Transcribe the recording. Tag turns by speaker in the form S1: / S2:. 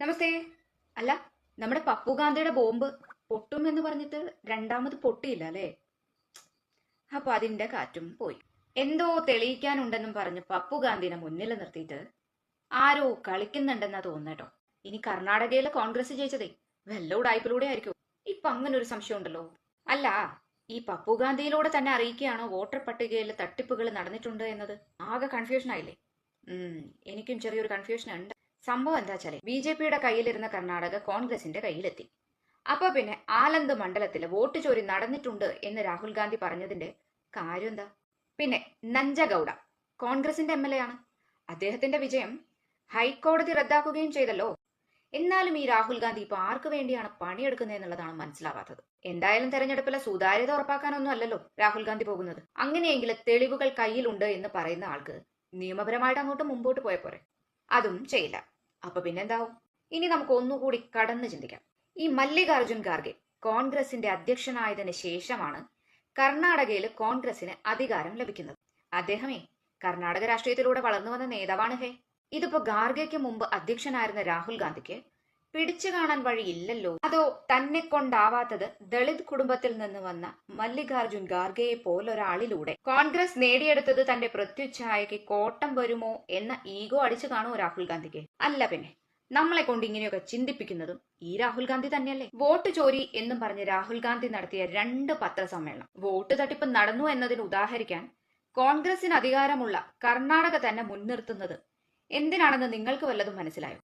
S1: നമസ്തേ. അല്ല നമ്മുടെ പപ്പു ഗാന്ധിയുടെ ബോംബ് പൊട്ടും എന്ന് പറഞ്ഞിട്ട് രണ്ടാമത് പൊട്ടിയില്ല അല്ലേ? അപ്പൊ അതിന്റെ കാറ്റും പോയി. എന്തോ തെളിയിക്കാനുണ്ടെന്നും പറഞ്ഞ് പപ്പു ഗാന്ധിനെ മുന്നിൽ നിർത്തിയിട്ട് ആരോ കളിക്കുന്നുണ്ടെന്നാ തോന്നട്ടോ ഇനി കർണാടകയിലെ കോൺഗ്രസ് ജയിച്ചതേ വല്ല ആയിരിക്കും. ഇപ്പൊ അങ്ങനെ ഒരു സംശയം ഉണ്ടല്ലോ. അല്ല ഈ പപ്പു ഗാന്ധിയിലൂടെ തന്നെ അറിയിക്കുകയാണോ വോട്ടർ പട്ടികയിൽ തട്ടിപ്പുകൾ നടന്നിട്ടുണ്ട് എന്നത്? ആകെ കൺഫ്യൂഷൻ ആയില്ലേ? എനിക്കും ചെറിയൊരു കൺഫ്യൂഷൻ ഉണ്ട്. സംഭവം എന്താ വെച്ചാൽ ബി ജെ പിയുടെ കയ്യിലിരുന്ന കർണാടക കോൺഗ്രസിന്റെ കയ്യിലെത്തി. അപ്പൊ പിന്നെ ആലന്ത് മണ്ഡലത്തിൽ വോട്ട് ചോരി നടന്നിട്ടുണ്ട് എന്ന് രാഹുൽ ഗാന്ധി പറഞ്ഞതിന്റെ കാര്യം എന്താ? പിന്നെ നഞ്ചഗൌഡ കോൺഗ്രസിന്റെ എം എൽ എ ആണ് അദ്ദേഹത്തിന്റെ വിജയം ഹൈക്കോടതി റദ്ദാക്കുകയും ചെയ്തല്ലോ. എന്നാലും ഈ രാഹുൽ ഗാന്ധി ഇപ്പൊ ആർക്ക് വേണ്ടിയാണ് പണിയെടുക്കുന്നത് എന്നുള്ളതാണ് മനസ്സിലാവാത്തത്. എന്തായാലും തെരഞ്ഞെടുപ്പിലെ സുതാര്യത ഉറപ്പാക്കാനൊന്നും അല്ലല്ലോ രാഹുൽ ഗാന്ധി പോകുന്നത്. അങ്ങനെയെങ്കിലും തെളിവുകൾ കയ്യിലുണ്ട് എന്ന് പറയുന്ന ആൾക്ക് നിയമപരമായിട്ട് അങ്ങോട്ട് മുമ്പോട്ട് പോയ പോരെ. അതും ചെയ്യില്ല. അപ്പൊ പിന്നെന്താവും? ഇനി നമുക്ക് ഒന്നുകൂടി കടന്നു ചിന്തിക്കാം. ഈ മല്ലികാർജുൻ ഖാർഗെ കോൺഗ്രസിന്റെ അധ്യക്ഷനായതിനു ശേഷമാണ് കർണാടകയിൽ കോൺഗ്രസിന് അധികാരം ലഭിക്കുന്നത്. അദ്ദേഹമേ കർണാടക രാഷ്ട്രീയത്തിലൂടെ വളർന്നു വന്ന നേതാവാണ് ഹേ. ഇതിപ്പോ ഖാർഗെക്ക് മുമ്പ് അധ്യക്ഷനായിരുന്ന രാഹുൽ ഗാന്ധിക്ക് പിടിച്ചു കാണാൻ വഴിയില്ലല്ലോ. അതോ തന്നെ കൊണ്ടാവാത്തത് ദളിത് കുടുംബത്തിൽ നിന്ന് വന്ന മല്ലികാർജുൻ ഖാർഗെയെ പോലൊരാളിലൂടെ. കോൺഗ്രസ് നേടിയെടുത്തത് തന്റെ പ്രത്യുച്ഛായക്ക് കോട്ടം വരുമോ എന്ന ഈഗോ അടിച്ചു കാണുമോ രാഹുൽ ഗാന്ധിക്ക്? അല്ല പിന്നെ. നമ്മളെ കൊണ്ട് ഇങ്ങനെയൊക്കെ ചിന്തിപ്പിക്കുന്നതും ഈ രാഹുൽ ഗാന്ധി തന്നെയല്ലേ? വോട്ട് ചോരി എന്നും പറഞ്ഞ് രാഹുൽ ഗാന്ധി നടത്തിയ രണ്ട് പത്രസമ്മേളനം. വോട്ട് തട്ടിപ്പ് നടന്നു എന്നതിന് ഉദാഹരിക്കാൻ കോൺഗ്രസിന് അധികാരമുള്ള കർണാടക തന്നെ മുൻനിർത്തുന്നത് എന്തിനാണെന്ന് നിങ്ങൾക്ക് വല്ലതും മനസ്സിലായോ?